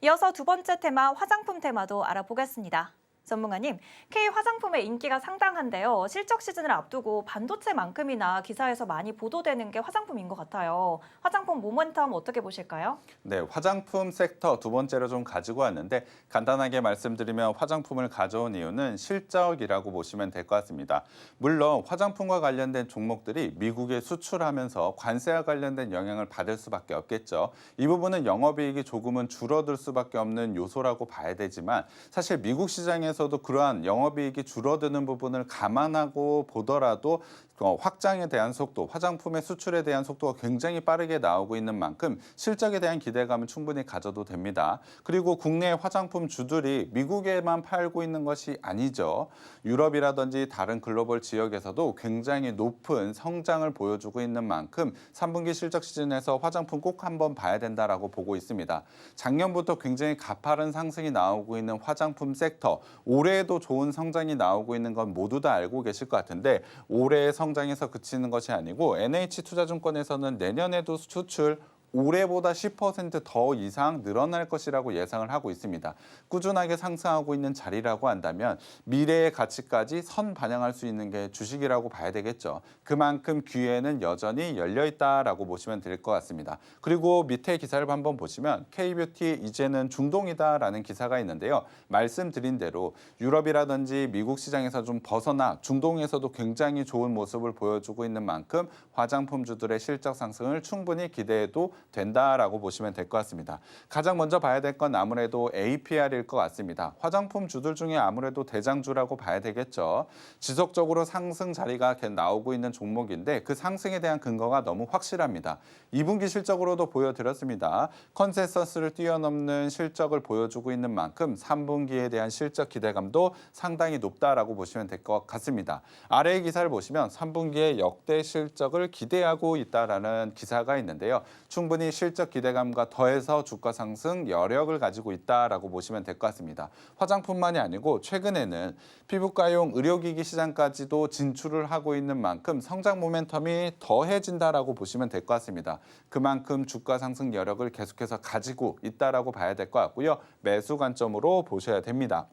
이어서 두 번째 테마 화장품 테마도 알아보겠습니다. 전문가님, K 화장품의 인기가 상당한데요. 실적 시즌을 앞두고 반도체만큼이나 기사에서 많이 보도되는 게 화장품인 것 같아요. 화장품 모멘텀 어떻게 보실까요? 네, 화장품 섹터 두 번째로 좀 가지고 왔는데 간단하게 말씀드리면 화장품을 가져온 이유는 실적이라고 보시면 될 것 같습니다. 물론 화장품과 관련된 종목들이 미국에 수출하면서 관세와 관련된 영향을 받을 수밖에 없겠죠. 이 부분은 영업이익이 조금은 줄어들 수밖에 없는 요소라고 봐야 되지만 사실 미국 시장에서 도 그러한 영업이익이 줄어드는 부분을 감안하고 보더라도 어, 확장에 대한 속도, 화장품의 수출에 대한 속도가 굉장히 빠르게 나오고 있는 만큼 실적에 대한 기대감을 충분히 가져도 됩니다. 그리고 국내 화장품 주들이 미국에만 팔고 있는 것이 아니죠. 유럽이라든지 다른 글로벌 지역에서도 굉장히 높은 성장을 보여주고 있는 만큼 3분기 실적 시즌에서 화장품 꼭 한번 봐야 된다라고 보고 있습니다. 작년부터 굉장히 가파른 상승이 나오고 있는 화장품 섹터, 올해에도 좋은 성장이 나오고 있는 건 모두 다 알고 계실 것 같은데 올해의 성장에서 그치는 것이 아니고 NH투자증권에서는 내년에도 수출 올해보다 10%더 이상 늘어날 것이라고 예상을 하고 있습니다. 꾸준하게 상승하고 있는 자리라고 한다면 미래의 가치까지 선 반영할 수 있는 게 주식이라고 봐야 되겠죠. 그만큼 기회는 여전히 열려 있다라고 보시면 될 것 같습니다. 그리고 밑에 기사를 한번 보시면 K뷰티 이제는 중동이다라는 기사가 있는데요. 말씀드린 대로 유럽이라든지 미국 시장에서 좀 벗어나 중동에서도 굉장히 좋은 모습을 보여주고 있는 만큼 화장품주들의 실적 상승을 충분히 기대해도 된다라고 보시면 될 것 같습니다. 가장 먼저 봐야 될 건 아무래도 APR일 것 같습니다. 화장품 주들 중에 아무래도 대장주라고 봐야 되겠죠. 지속적으로 상승 자리가 나오고 있는 종목인데 그 상승에 대한 근거가 너무 확실합니다. 2분기 실적으로도 보여드렸습니다. 컨센서스를 뛰어넘는 실적을 보여주고 있는 만큼 3분기에 대한 실적 기대감도 상당히 높다라고 보시면 될 것 같습니다. 아래의 기사를 보시면 3분기에 역대 실적을 기대하고 있다라는 기사가 있는데요. 충 분히 실적 기대감과 더해서 주가 상승 여력을 가지고 있다라고 보시면 될 것 같습니다. 화장품만이 아니고 최근에는 피부과용 의료기기 시장까지도 진출을 하고 있는 만큼 성장 모멘텀이 더해진다라고 보시면 될 것 같습니다. 그만큼 주가 상승 여력을 계속해서 가지고 있다라고 봐야 될 것 같고요. 매수 관점으로 보셔야 됩니다.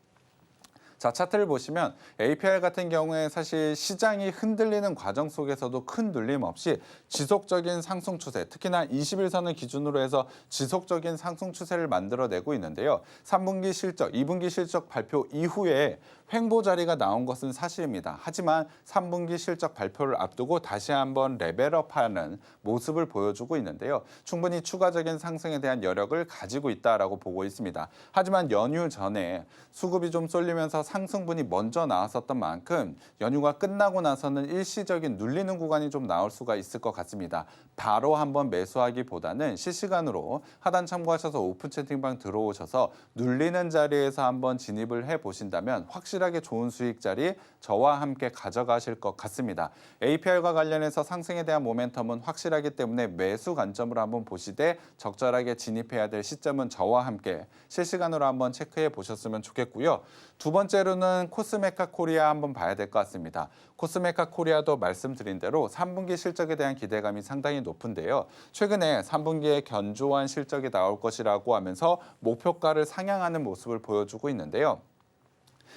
자, 차트를 보시면 APR 같은 경우에 사실 시장이 흔들리는 과정 속에서도 큰 눌림 없이 지속적인 상승 추세, 특히나 21선을 기준으로 해서 지속적인 상승 추세를 만들어내고 있는데요. 3분기 실적, 2분기 실적 발표 이후에 횡보 자리가 나온 것은 사실입니다. 하지만 3분기 실적 발표를 앞두고 다시 한번 레벨업하는 모습을 보여주고 있는데요. 충분히 추가적인 상승에 대한 여력을 가지고 있다라고 보고 있습니다. 하지만 연휴 전에 수급이 좀 쏠리면서 상승분이 먼저 나왔었던 만큼 연휴가 끝나고 나서는 일시적인 눌리는 구간이 좀 나올 수가 있을 것 같습니다. 바로 한번 매수하기보다는 실시간으로 하단 참고하셔서 오픈 채팅방 들어오셔서 눌리는 자리에서 한번 진입을 해 보신다면 확실하게 좋은 수익 자리 저와 함께 가져가실 것 같습니다. APR과 관련해서 상승에 대한 모멘텀은 확실하기 때문에 매수 관점으로 한번 보시되 적절하게 진입해야 될 시점은 저와 함께 실시간으로 한번 체크해 보셨으면 좋겠고요. 두 번째로 는 코스메카 코리아 한번 봐야 될 것 같습니다. 코스메카 코리아도 말씀드린 대로 3분기 실적에 대한 기대감이 상당히 높은데요. 최근에 3분기에 견조한 실적이 나올 것이라고 하면서 목표가를 상향하는 모습을 보여주고 있는데요.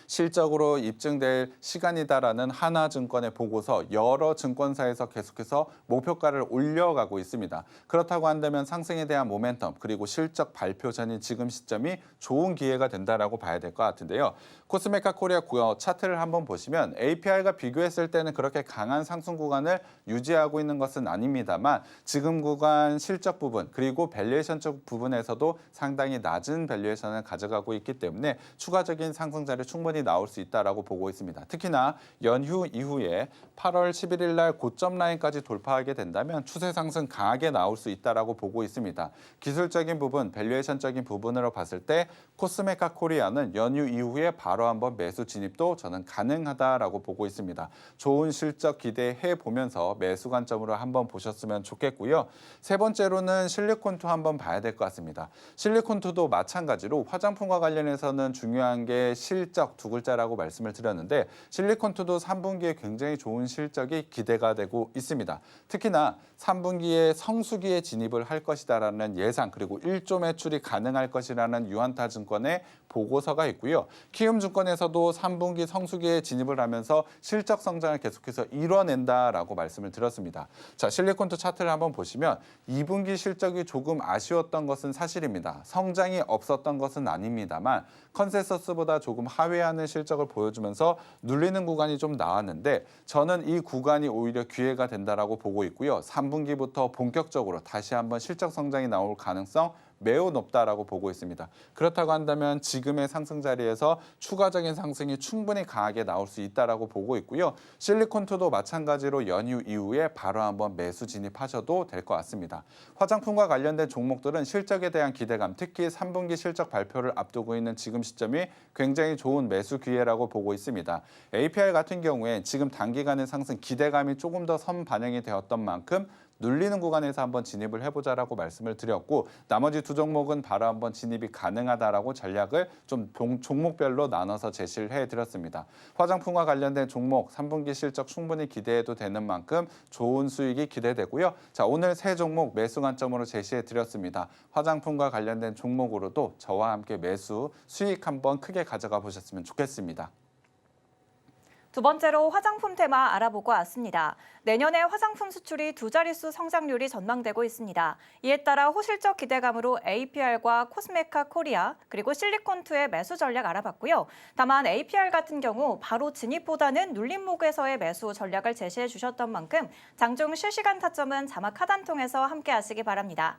실적으로 입증될 시간이다라는 하나증권의 보고서 여러 증권사에서 계속해서 목표가를 올려가고 있습니다. 그렇다고 한다면 상승에 대한 모멘텀 그리고 실적 발표 전인 지금 시점이 좋은 기회가 된다라고 봐야 될 것 같은데요. 코스메카 코리아 차트를 한번 보시면 APR과 비교했을 때는 그렇게 강한 상승 구간을 유지하고 있는 것은 아닙니다만 지금 구간 실적 부분 그리고 밸류에이션적 부분에서도 상당히 낮은 밸류에이션을 가져가고 있기 때문에 추가적인 상승자를 충분히 나올 수 있다라고 보고 있습니다. 특히나 연휴 이후에 8월 11일 날 고점 라인까지 돌파하게 된다면 추세 상승 강하게 나올 수 있다라고 보고 있습니다. 기술적인 부분, 밸류에이션적인 부분으로 봤을 때 코스메카 코리아는 연휴 이후에 바로 한번 매수 진입도 저는 가능하다라고 보고 있습니다. 좋은 실적 기대해 보면서 매수 관점으로 한번 보셨으면 좋겠고요. 세 번째로는 실리콘투 한번 봐야 될 것 같습니다. 실리콘투도 마찬가지로 화장품과 관련해서는 중요한 게 실적 실적 두 글자라고 말씀을 드렸는데 실리콘투도 3분기에 굉장히 좋은 실적이 기대가 되고 있습니다. 특히나 3분기에 성수기에 진입을 할 것이다라는 예상 그리고 1조 매출이 가능할 것이라는 유한타 증권의 보고서가 있고요. 키움증권에서도 3분기 성수기에 진입을 하면서 실적 성장을 계속해서 이뤄낸다라고 말씀을 드렸습니다. 자, 실리콘투 차트를 한번 보시면 2분기 실적이 조금 아쉬웠던 것은 사실입니다. 성장이 없었던 것은 아닙니다만 컨센서스보다 조금 하회 하는 실적을 보여주면서 눌리는 구간이 좀 나왔는데 저는 이 구간이 오히려 기회가 된다라고 보고 있고요. 3분기부터 본격적으로 다시 한번 실적 성장이 나올 가능성 매우 높다라고 보고 있습니다. 그렇다고 한다면 지금의 상승 자리에서 추가적인 상승이 충분히 강하게 나올 수 있다라고 보고 있고요. 실리콘투도 마찬가지로 연휴 이후에 바로 한번 매수 진입하셔도 될 것 같습니다. 화장품과 관련된 종목들은 실적에 대한 기대감, 특히 3분기 실적 발표를 앞두고 있는 지금 시점이 굉장히 좋은 매수 기회라고 보고 있습니다. APR 같은 경우에 지금 단기간의 상승 기대감이 조금 더 선 반영이 되었던 만큼 눌리는 구간에서 한번 진입을 해보자라고 말씀을 드렸고 나머지 두 종목은 바로 한번 진입이 가능하다라고 전략을 좀 종- 종목별로 나눠서 제시를 해드렸습니다. 화장품과 관련된 종목 3분기 실적 충분히 기대해도 되는 만큼 좋은 수익이 기대되고요. 자 오늘 세 종목 매수 관점으로 제시해드렸습니다. 화장품과 관련된 종목으로도 저와 함께 매수 수익 한번 크게 가져가 보셨으면 좋겠습니다. 두 번째로 화장품 테마 알아보고 왔습니다. 내년에 화장품 수출이 두 자릿수 성장률이 전망되고 있습니다. 이에 따라 호실적 기대감으로 APR과 코스메카 코리아 그리고 실리콘투의 매수 전략 알아봤고요. 다만 APR 같은 경우 바로 진입보다는 눌림목에서의 매수 전략을 제시해 주셨던 만큼 장중 실시간 타점은 자막 하단 통해서 함께 하시기 바랍니다.